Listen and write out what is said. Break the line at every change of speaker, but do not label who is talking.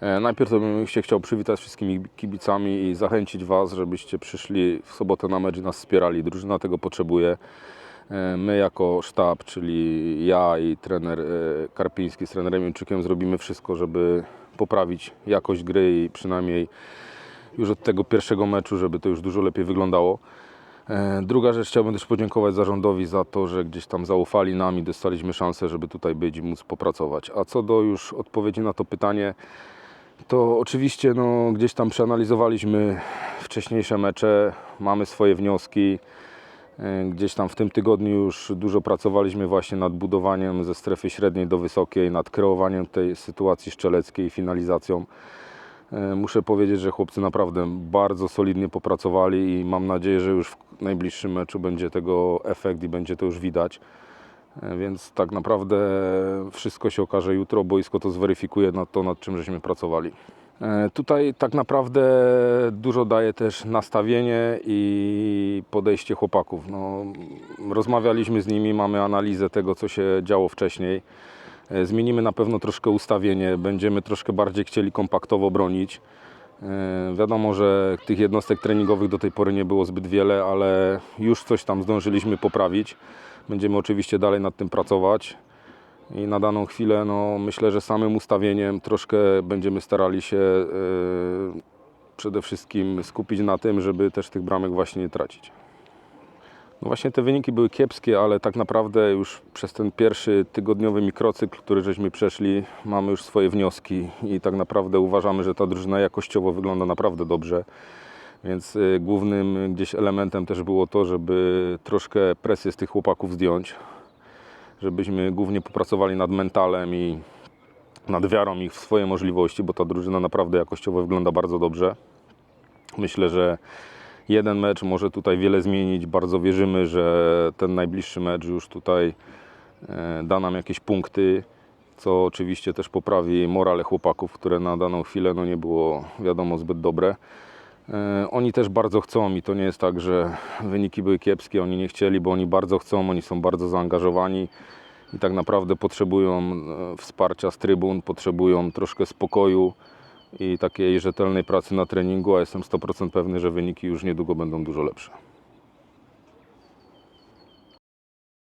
E, Najpierw bym się chciał przywitać wszystkimi kibicami i zachęcić Was, żebyście przyszli w sobotę na mecz i nas wspierali. Drużyna tego potrzebuje. E, My jako sztab, czyli ja i trener e, Karpiński z trenerem Jęczykiem zrobimy wszystko, żeby poprawić jakość gry i przynajmniej już od tego pierwszego meczu, żeby to już dużo lepiej wyglądało. Druga rzecz, chciałbym też podziękować zarządowi za to, że gdzieś tam zaufali nam i dostaliśmy szansę, żeby tutaj być i móc popracować. A co do już odpowiedzi na to pytanie, to oczywiście no, gdzieś tam przeanalizowaliśmy wcześniejsze mecze, mamy swoje wnioski. E, Gdzieś tam w tym tygodniu już dużo pracowaliśmy właśnie nad budowaniem ze strefy średniej do wysokiej, nad kreowaniem tej sytuacji strzeleckiej i finalizacją. E, Muszę powiedzieć, że chłopcy naprawdę bardzo solidnie popracowali i mam nadzieję, że już w najbliższym meczu będzie tego efekt i będzie to już widać. Więc tak naprawdę wszystko się okaże jutro, boisko to zweryfikuje nad to, nad czym żeśmy pracowali. E, Tutaj tak naprawdę dużo daje też nastawienie i podejście chłopaków. No, rozmawialiśmy z nimi, mamy analizę tego, co się działo wcześniej. E, Zmienimy na pewno troszkę ustawienie, będziemy troszkę bardziej chcieli kompaktowo bronić. E, Wiadomo, że tych jednostek treningowych do tej pory nie było zbyt wiele, ale już coś tam zdążyliśmy poprawić. Będziemy oczywiście dalej nad tym pracować. I na daną chwilę no, myślę, że samym ustawieniem troszkę będziemy starali się e, przede wszystkim skupić na tym, żeby też tych bramek właśnie nie tracić. No właśnie te wyniki były kiepskie, ale tak naprawdę już przez ten pierwszy tygodniowy mikrocykl, który żeśmy przeszli, mamy już swoje wnioski i tak naprawdę uważamy, że ta drużyna jakościowo wygląda naprawdę dobrze. Więc y, głównym gdzieś elementem też było to, żeby troszkę presję z tych chłopaków zdjąć, żebyśmy głównie popracowali nad mentalem i nad wiarą ich w swoje możliwości, bo ta drużyna naprawdę jakościowo wygląda bardzo dobrze. Myślę, że jeden mecz może tutaj wiele zmienić. Bardzo wierzymy, że ten najbliższy mecz już tutaj e, da nam jakieś punkty, co oczywiście też poprawi morale chłopaków, które na daną chwilę no, nie było wiadomo zbyt dobre. E, Oni też bardzo chcą i to nie jest tak, że wyniki były kiepskie, oni nie chcieli, bo oni bardzo chcą, oni są bardzo zaangażowani i tak naprawdę potrzebują e, wsparcia z trybun, potrzebują troszkę spokoju i takiej rzetelnej pracy na treningu, a jestem 100% pewny, że wyniki już niedługo będą dużo lepsze.